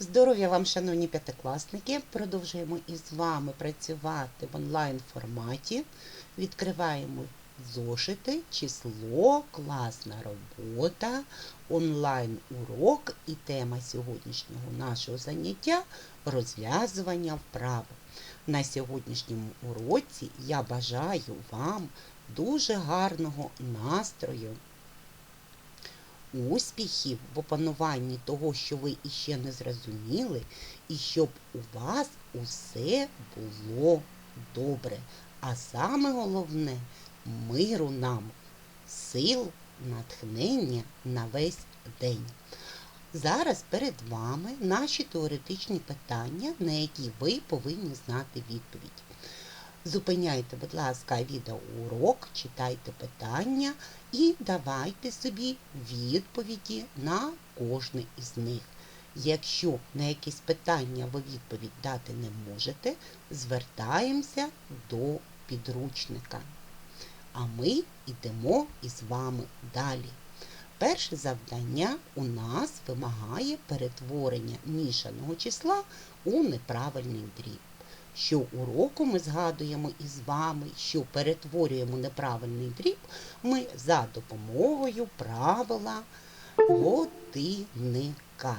Здоров'я вам, шановні п'ятикласники! Продовжуємо із вами працювати в онлайн форматі. Відкриваємо зошити, число, класна робота, онлайн урок і тема сьогоднішнього нашого заняття розв'язування вправ. На сьогоднішньому уроці я бажаю вам дуже гарного настрою успіхів в опануванні того, що ви іще не зрозуміли, і щоб у вас усе було добре. А саме головне миру нам, сил, натхнення на весь день. Зараз перед вами наші теоретичні питання, на які ви повинні знати відповідь. Зупиняйте, будь ласка, відеоурок, читайте питання і давайте собі відповіді на кожне із них. Якщо на якісь питання ви відповідь дати не можете, звертаємося до підручника. А ми йдемо із вами далі. Перше завдання у нас вимагає перетворення мішаного числа у неправильний дріб. Щоуроку ми згадуємо із вами, що перетворюємо неправильний дріб ми за допомогою правила годинника.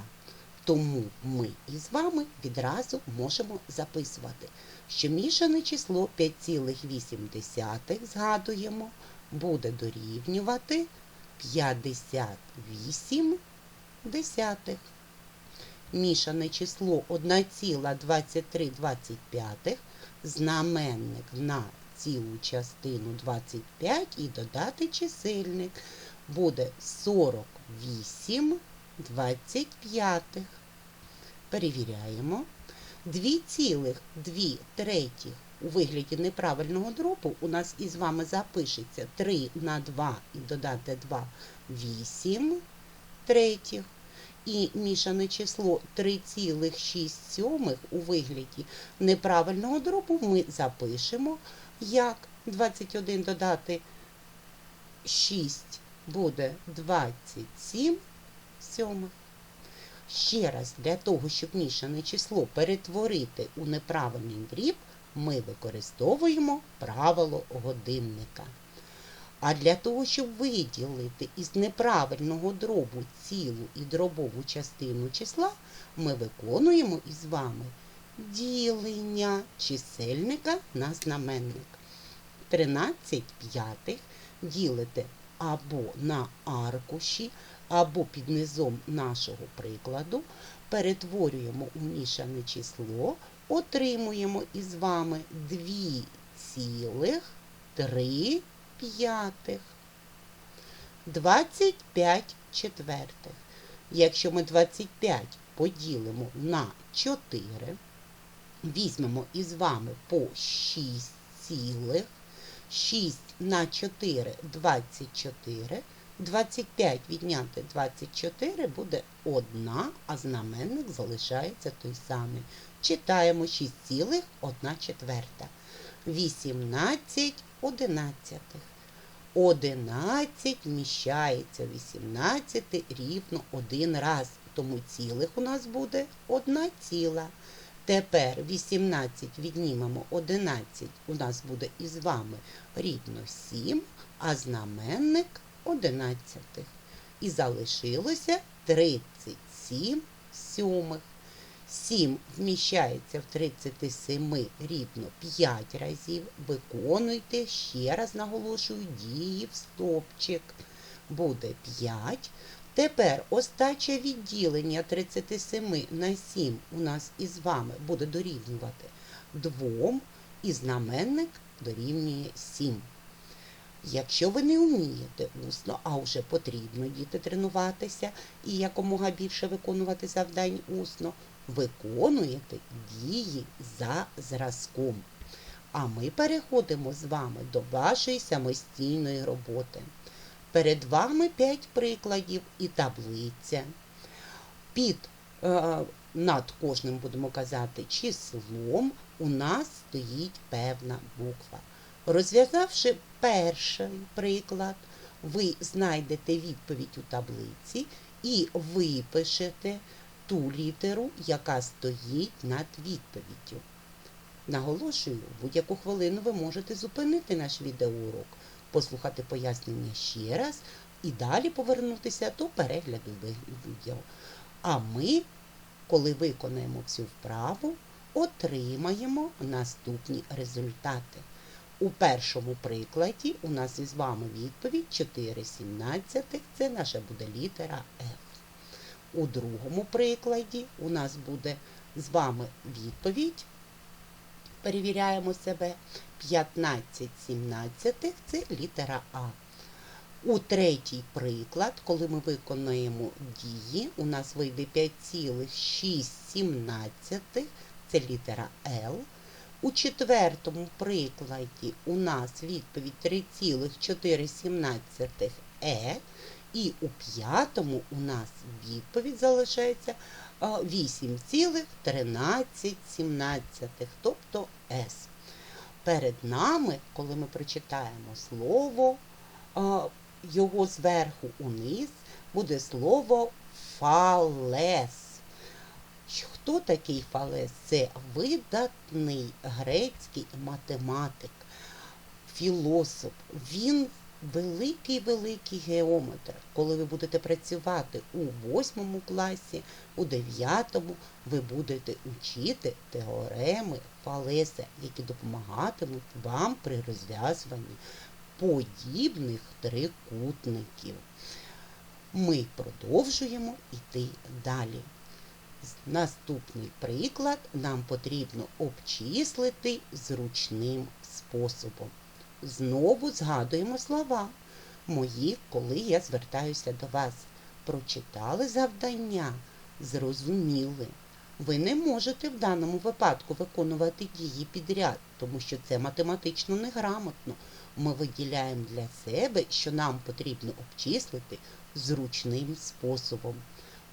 Тому ми із вами відразу можемо записувати, що мішане число 5,8 згадуємо, буде дорівнювати 58 десятих. Мішане число 1,2325, знаменник на цілу частину 25 і додати чисельник буде 48 25. Перевіряємо. 2,2 третіх у вигляді неправильного дробу у нас із вами запишеться 3 на 2 і додати 2 8 третіх. І мішане число 3,6 у вигляді неправильного дробу ми запишемо, як 21 додати 6 буде 27 сьомих. Ще раз, для того, щоб мішане число перетворити у неправильний дріб, ми використовуємо правило годинника. А для того, щоб виділити із неправильного дробу цілу і дробову частину числа, ми виконуємо із вами ділення чисельника на знаменник. 13 п'ятих ділите або на аркуші, або під низом нашого прикладу, перетворюємо у мішане число, отримуємо із вами 2,3 п'ятих. 25 четвертих. Якщо ми 25 поділимо на 4, візьмемо із вами по 6 цілих, 6 на 4 – 24, 25 відняти 24 буде 1, а знаменник залишається той самий. Читаємо 6 цілих 1 четверта. 18 одинадцятих. 11 вміщається 18 рівно один раз, тому цілих у нас буде 1 ціла. Тепер 18 віднімемо 11, у нас буде із вами рівно 7, а знаменник 11. І залишилося 37 сьомих. 7 вміщається в 37 рівно 5 разів. Виконуйте, ще раз наголошую, дії в стопчик. Буде 5. Тепер остача відділення 37 на 7 у нас із вами буде дорівнювати 2, і знаменник дорівнює 7. Якщо ви не вмієте усно, а вже потрібно діти тренуватися і якомога більше виконувати завдань усно, виконуєте дії за зразком. А ми переходимо з вами до вашої самостійної роботи. Перед вами 5 прикладів і таблиця. Під е, над кожним будемо казати числом, у нас стоїть певна буква. Розв'язавши перший приклад, ви знайдете відповідь у таблиці і випишете ту літеру, яка стоїть над відповіддю. Наголошую, будь-яку хвилину ви можете зупинити наш відеоурок, послухати пояснення ще раз і далі повернутися до перегляду відео. А ми, коли виконаємо цю вправу, отримаємо наступні результати. У першому прикладі у нас із вами відповідь 4,17, це наша буде літера F. У другому прикладі у нас буде з вами відповідь, перевіряємо себе, 15,17 це літера А. У третій приклад, коли ми виконуємо дії, у нас вийде 5,617, це літера Л. У четвертому прикладі у нас відповідь 3,417 Е. І у п'ятому у нас відповідь залишається 8,1317, тобто С. Перед нами, коли ми прочитаємо слово, його зверху униз буде слово фалес. Хто такий Фалес? Це видатний грецький математик, філософ. Він великий-великий геометр. Коли ви будете працювати у восьмому класі, у дев'ятому, ви будете учити теореми Фалеса, які допомагатимуть вам при розв'язуванні подібних трикутників. Ми продовжуємо йти далі. Наступний приклад нам потрібно обчислити зручним способом. Знову згадуємо слова мої, коли я звертаюся до вас. Прочитали завдання, зрозуміли. Ви не можете в даному випадку виконувати дії підряд, тому що це математично неграмотно. Ми виділяємо для себе, що нам потрібно обчислити зручним способом.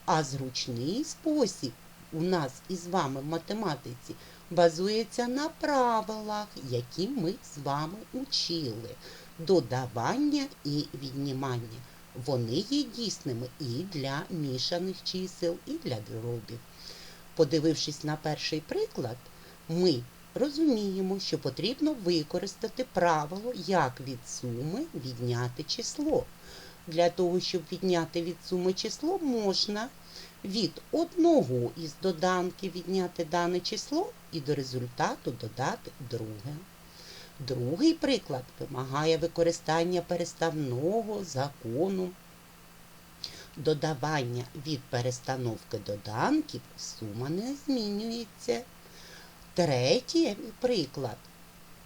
А зручний спосіб у нас із вами в математиці базується на правилах, які ми з вами учили. Додавання і віднімання. Вони є дійсними і для мішаних чисел, і для дробів. Подивившись на перший приклад, ми розуміємо, що потрібно використати правило, як від суми відняти число. Для того, щоб відняти від суми число, можна від одного із доданків відняти дане число і до результату додати друге. Другий приклад вимагає використання переставного закону. Додавання від перестановки доданків сума не змінюється. Третій приклад.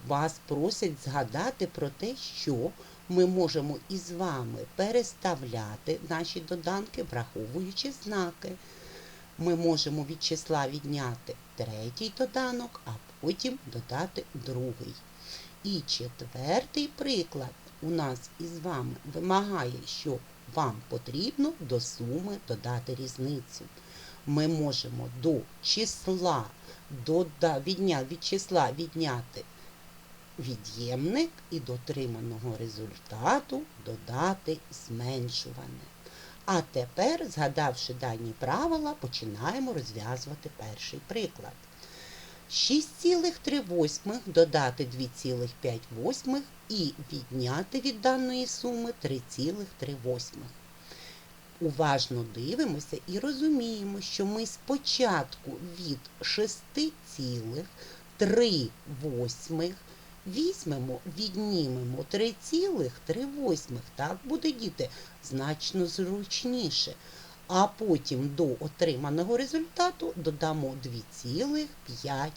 Вас просять згадати про те, що ми можемо із вами переставляти наші доданки, враховуючи знаки. Ми можемо від числа відняти третій доданок, а потім додати другий. І четвертий приклад у нас із вами вимагає, що вам потрібно до суми додати різницю. Ми можемо до числа відня, від числа відняти від'ємник і до отриманого результату додати зменшуване. А тепер, згадавши дані правила, починаємо розв'язувати перший приклад. 6,3 додати 2,5 і відняти від даної суми 3,3. Уважно дивимося і розуміємо, що ми спочатку від 6,3 візьмемо, віднімемо 3,3. Так буде діти значно зручніше. А потім до отриманого результату додамо 2,5.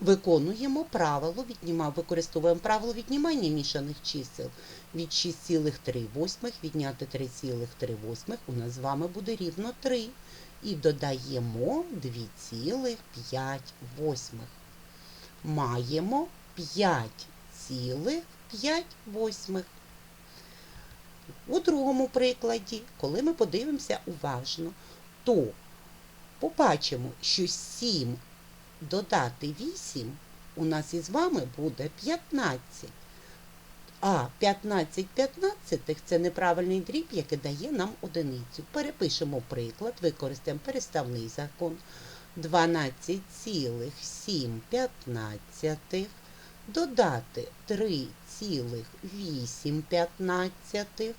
Виконуємо правило, відніма, використовуємо правило віднімання мішаних чисел. Від 6,3 відняти 3,3 у нас з вами буде рівно 3. І додаємо 2,5 маємо 5,5. У другому прикладі, коли ми подивимося уважно, то побачимо, що 7 додати 8 у нас із вами буде 15. А 15 п'ятнадцятих це неправильний дріб, який дає нам одиницю. Перепишемо приклад, використаємо переставний закон. 12,7 додати 3,8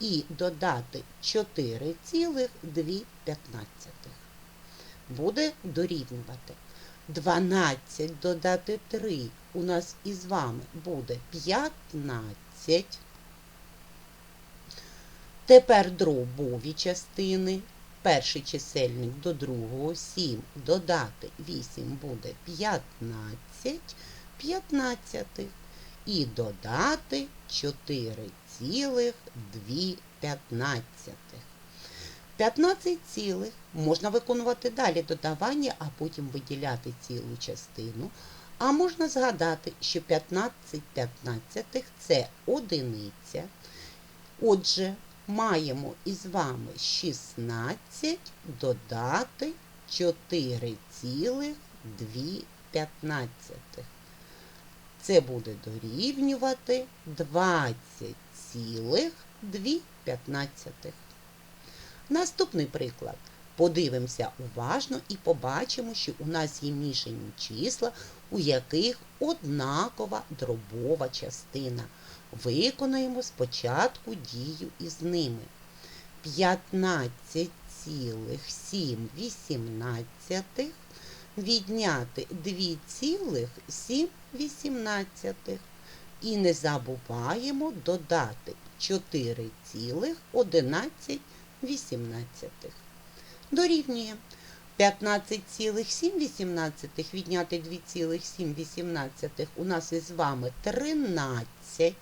і додати 4,2. Буде дорівнювати. 12 додати 3 у нас із вами буде 15. Тепер дробові частини. Перший чисельник до другого 7 додати 8 буде 15 п'ятнадцятих і додати 4,2 п'ятнадцятих. 15 цілих можна виконувати далі додавання, а потім виділяти цілу частину. А можна згадати, що 15 п'ятнадцятих – це одиниця. Отже, маємо із вами 16 додати 4,2 п'ятнадцятих. Це буде дорівнювати 20,2 п'ятнадцятих. Наступний приклад. Подивимося уважно і побачимо, що у нас є мішані числа, у яких однакова дробова частина. Виконаємо спочатку дію із ними. 15,7 відняти 2,7 і не забуваємо додати 4,11 18. Дорівнює 15,7 відняти 2,7 у нас із вами 13.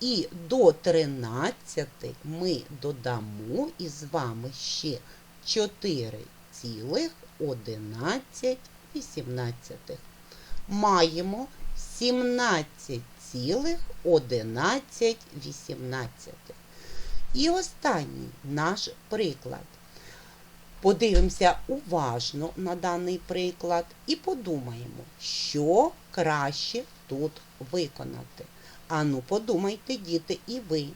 І до 13 ми додамо із вами ще 4,11. Маємо 17,11. І останній наш приклад. Подивимося уважно на даний приклад і подумаємо, що краще тут виконати. Ану, подумайте, діти, і ви.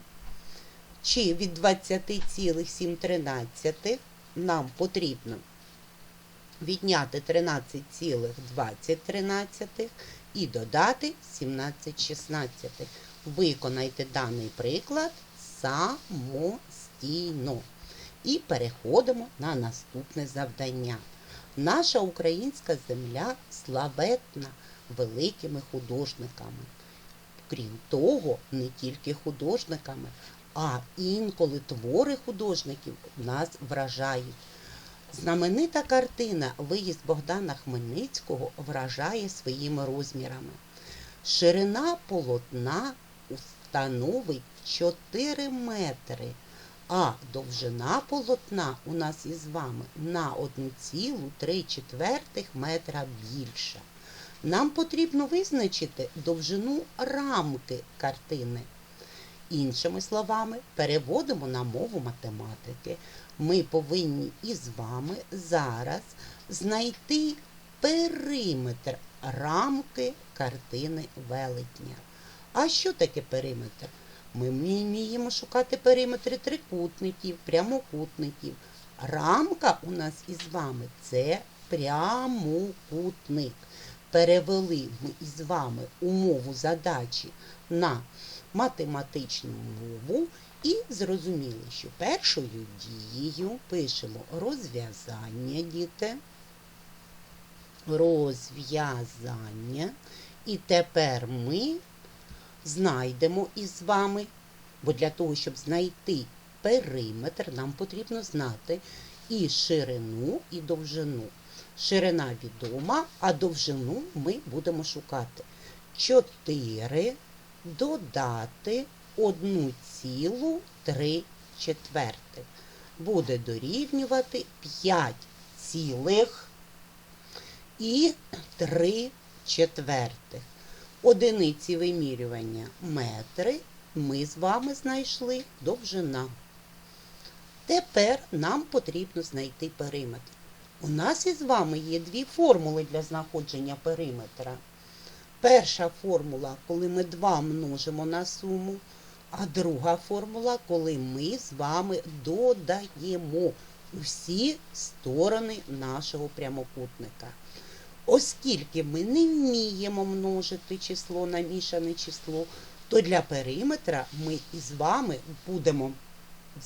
Чи від 20,7 нам потрібно відняти 13,20 і додати 17,16. Виконайте даний приклад самостійно. І переходимо на наступне завдання. Наша українська земля славетна великими художниками. Крім того, не тільки художниками, а інколи твори художників нас вражають. Знаменита картина Виїзд Богдана Хмельницького вражає своїми розмірами. Ширина полотна становить 4 метри, а довжина полотна у нас із вами на 1,3 метра більша. Нам потрібно визначити довжину рамки картини. Іншими словами, переводимо на мову математики. Ми повинні із вами зараз знайти периметр рамки картини велетня. А що таке периметр? Ми вміємо шукати периметри трикутників, прямокутників. Рамка у нас із вами це прямокутник. Перевели ми із вами умову задачі на математичну мову і зрозуміли, що першою дією пишемо розв'язання, діти. Розв'язання. І тепер ми знайдемо із вами, бо для того, щоб знайти периметр, нам потрібно знати і ширину, і довжину. Ширина відома, а довжину ми будемо шукати. 4 додати 1,3 четвертих. Буде дорівнювати 5 цілих і 3 четвертих. Одиниці вимірювання метри ми з вами знайшли довжина. Тепер нам потрібно знайти периметр. У нас із вами є дві формули для знаходження периметра. Перша формула, коли ми 2 множимо на суму, а друга формула, коли ми з вами додаємо усі сторони нашого прямокутника. Оскільки ми не вміємо множити число на мішане число, то для периметра ми із вами будемо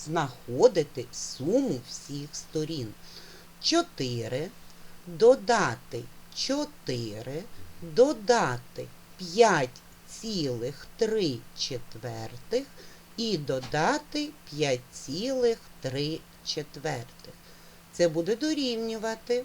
знаходити суму всіх сторін. 4 додати 4, додати 5,3 четвертих і додати 5,3 четвертих. Це буде дорівнювати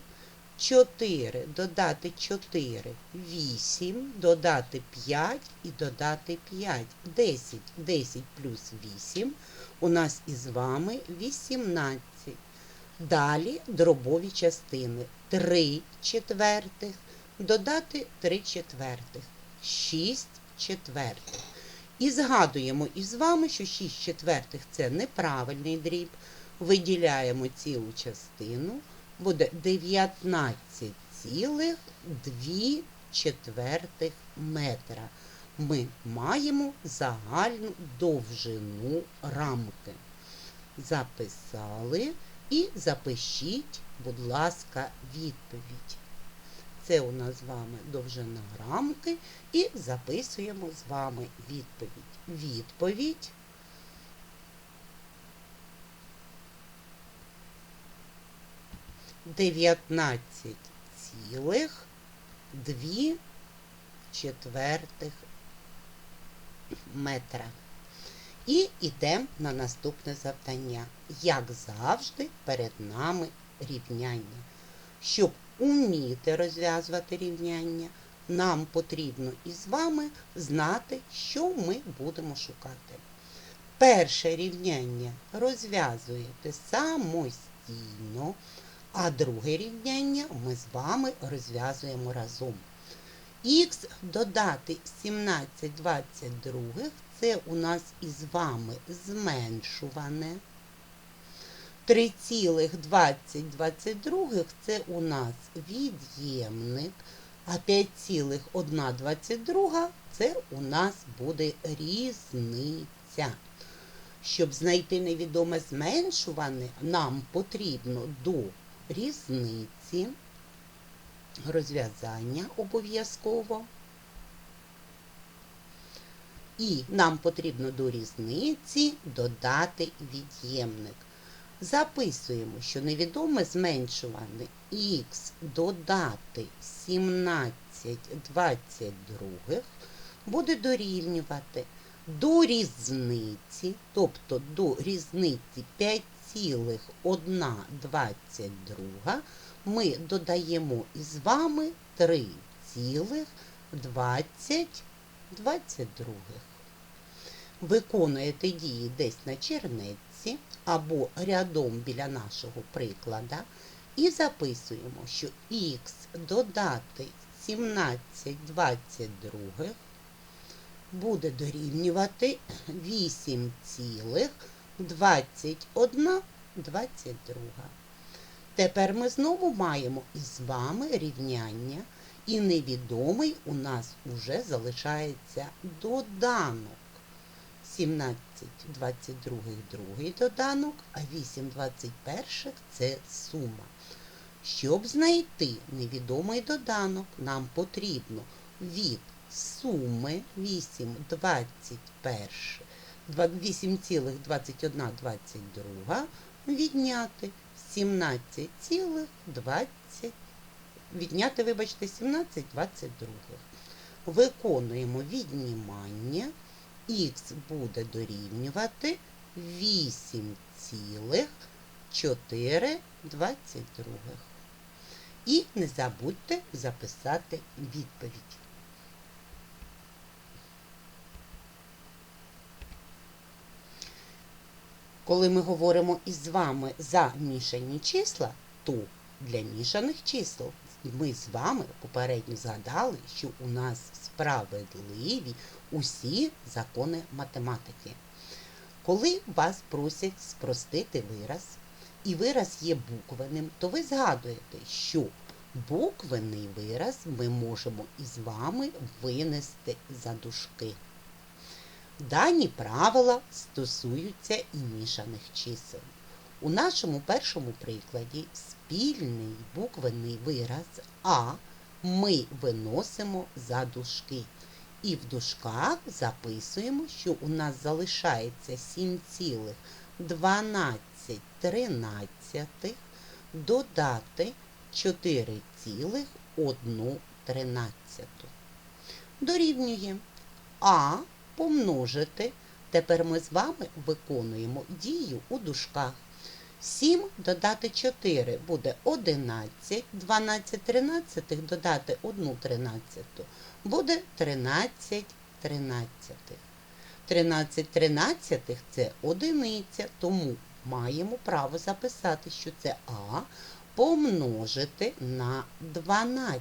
4 додати 4, 8, додати 5 і додати 5. 10. 10 плюс 8 у нас із вами 18. Далі дробові частини. 3 четвертих, додати 3 четвертих, 6 четвертих. І згадуємо із вами, що 6 четвертих це неправильний дріб. Виділяємо цілу частину, буде 19,2 четвертих метра. Ми маємо загальну довжину рамки. Записали і запишіть, будь ласка, відповідь. Це у нас з вами довжина рамки і записуємо з вами відповідь. Відповідь дев'ятнадцять цілих дві четвертих метра. І йдемо на наступне завдання. Як завжди, перед нами рівняння. Щоб уміти розв'язувати рівняння, нам потрібно із вами знати, що ми будемо шукати. Перше рівняння розв'язуєте самостійно, а друге рівняння ми з вами розв'язуємо разом. Х додати 17 22 це у нас із вами зменшуване. 3,2022 це у нас від'ємник, а 5,122 це у нас буде різниця. Щоб знайти невідоме зменшуване, нам потрібно до різниці розв'язання обов'язково. І нам потрібно до різниці додати від'ємник. Записуємо, що невідоме зменшуване х додати 17 22 буде дорівнювати до різниці, тобто до різниці 5,122 ми додаємо із вами 3,2022. Виконуєте дії десь на чернетці або рядом біля нашого приклада і записуємо, що х додати 17,22 буде дорівнювати 8,2122. Тепер ми знову маємо із вами рівняння, і невідомий у нас уже залишається доданок. 17 22 другий доданок, а 8 21 це сума. Щоб знайти невідомий доданок, нам потрібно від суми 8 21 8,2122 відняти 17,20 відняти, вибачте, 17,22. Виконуємо віднімання. Х буде дорівнювати 8,422. І не забудьте записати відповідь. Коли ми говоримо із вами за мішані числа, то для мішаних чисел ми з вами попередньо згадали, що у нас справедливі усі закони математики. Коли вас просять спростити вираз, і вираз є буквенним, то ви згадуєте, що буквений вираз ми можемо із вами винести за дужки. Дані правила стосуються і мішаних чисел. У нашому першому прикладі спільний буквений вираз А ми виносимо за дужки. І в дужках записуємо, що у нас залишається 7,12 додати 4,1 Дорівнює А помножити. Тепер ми з вами виконуємо дію у дужках. 7 додати 4 буде 11, 12 тринадцятих додати 1 тринадцяту буде 13 тринадцятих. 13 тринадцятих – це одиниця, тому маємо право записати, що це А помножити на 12.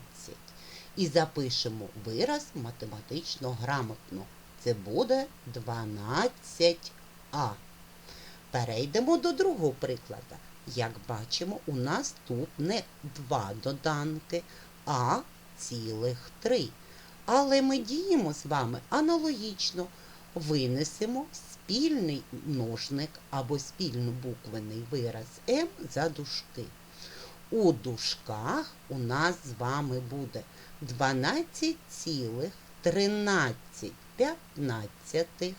І запишемо вираз математично грамотно. Це буде 12А. Перейдемо до другого прикладу. Як бачимо, у нас тут не два доданки, а цілих три. Але ми діємо з вами аналогічно. Винесемо спільний множник або спільно буквений вираз М за дужки. У дужках у нас з вами буде 12,13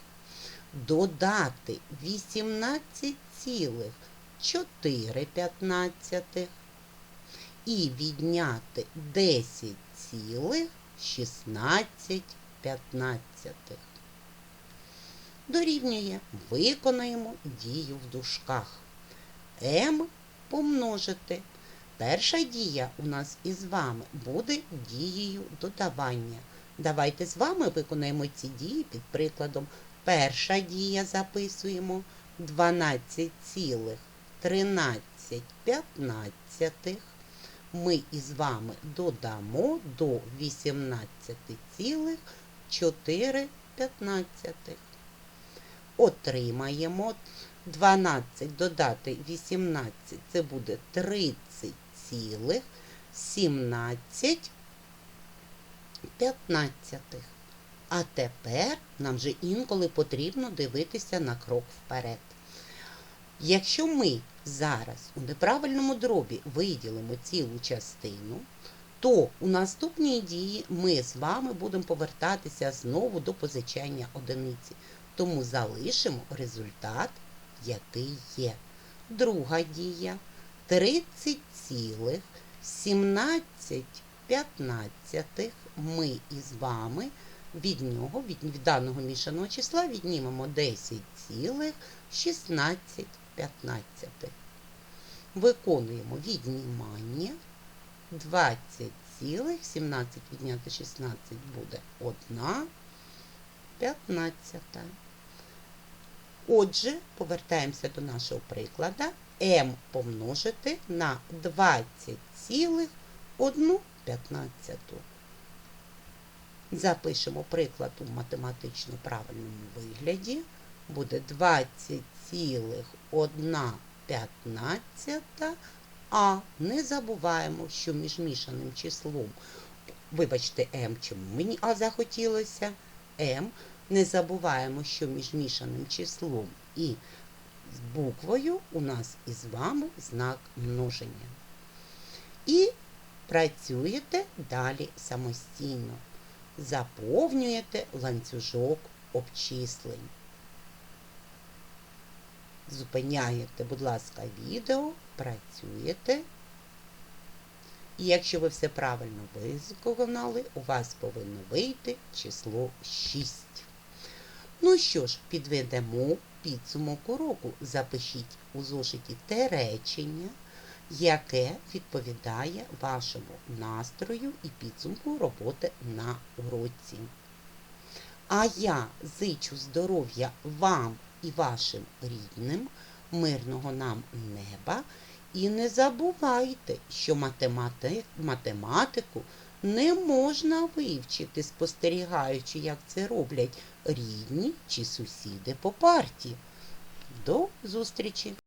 додати 18,4 і відняти 10,16. Дорівнює. Виконаємо дію в дужках. М помножити. Перша дія у нас із вами буде дією додавання. Давайте з вами виконаємо ці дії під прикладом. Перша дія записуємо 12,13 ми із вами додамо до 18,4. Отримаємо 12 додати 18, це буде 30,17. А тепер нам же інколи потрібно дивитися на крок вперед. Якщо ми зараз у неправильному дробі виділимо цілу частину, то у наступній дії ми з вами будемо повертатися знову до позичання одиниці. Тому залишимо результат, який є. Друга дія 30,17 ми із вами від нього, від, даного мішаного числа віднімемо 10,16. Виконуємо віднімання. 20,17 відняти 16 буде 1 15. Отже, повертаємося до нашого прикладу. m помножити на 20,1 Запишемо приклад у математично правильному вигляді. Буде 20,1 а не забуваємо, що між мішаним числом, вибачте, m, чому мені А захотілося, m, не забуваємо, що між мішаним числом і буквою у нас із вами знак множення. І працюєте далі самостійно. Заповнюєте ланцюжок обчислень. Зупиняєте, будь ласка, відео, працюєте. І якщо ви все правильно виконали, у вас повинно вийти число 6. Ну що ж, підведемо підсумок уроку. Запишіть у зошиті те речення, яке відповідає вашому настрою і підсумку роботи на уроці. А я зичу здоров'я вам і вашим рідним, мирного нам неба. І не забувайте, що математи... математику не можна вивчити, спостерігаючи, як це роблять рідні чи сусіди по парті. До зустрічі!